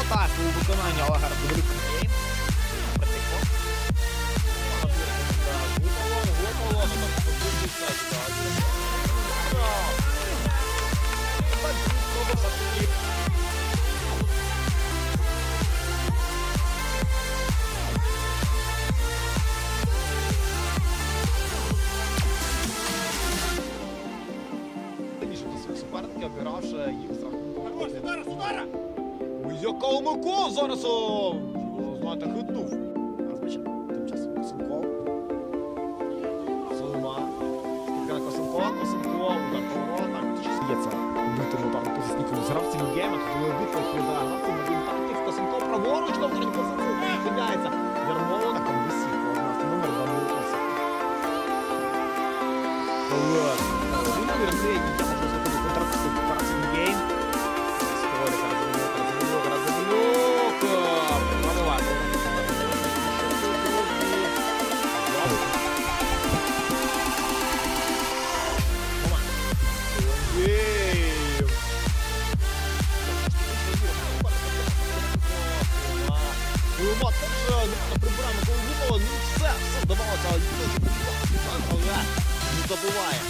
атаку у виконанні Олега. Притекло. Раніше до своїх суперників, обігравши їх з рахунком. Ой, Яка Микола зараз, о, знаєте, хитнув. А значить, тим часом Косенков. Солома. Скільки на Косенкова, Косенкова, удар поворота. Є це битому там позисніком з гравцем тут коли битва відповідає гравцем, він тактик, Косенков праворуч, на вторій позиції, зупиняється. Ярмола, там висів, номер 2 Микоса. Вот. Він вирішує, Лума теж прибираємо коло ну все, все здавалося, але ніхто але не забуває.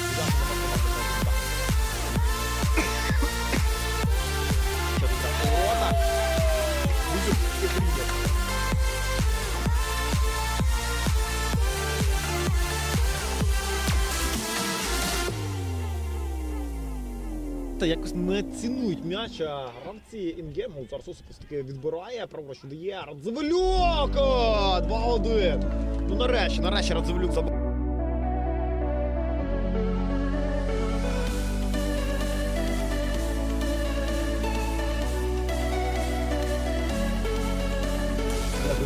Та якось не цінують м'яч, а гравці інгему. Зараз Осипус таки відбирає, праворуч дає. Радзивилюк! 2-1. Ну нарешті, нарешті Радзивилюк забив.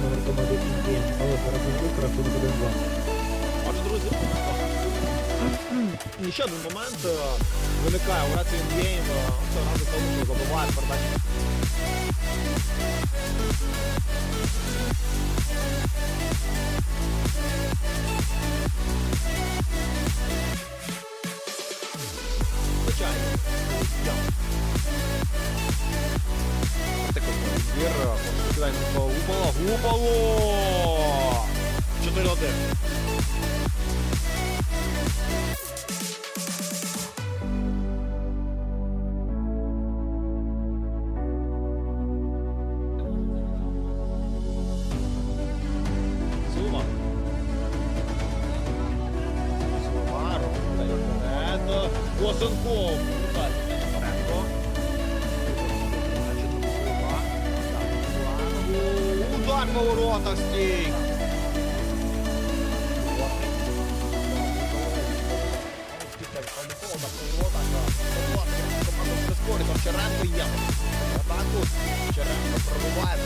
номер команди Інгейм, але Радзивилюк, рахунок 1-2. Отже, друзі, і ще один момент е, виникає у гравці інгейм. Це разу тому забиває передачу. Звичайно. Такий збір. Кидай Гупало. Гупало! 4-1. Френко. Удар по воротах стій. Черенко є. Атаку. Черенко пробиває.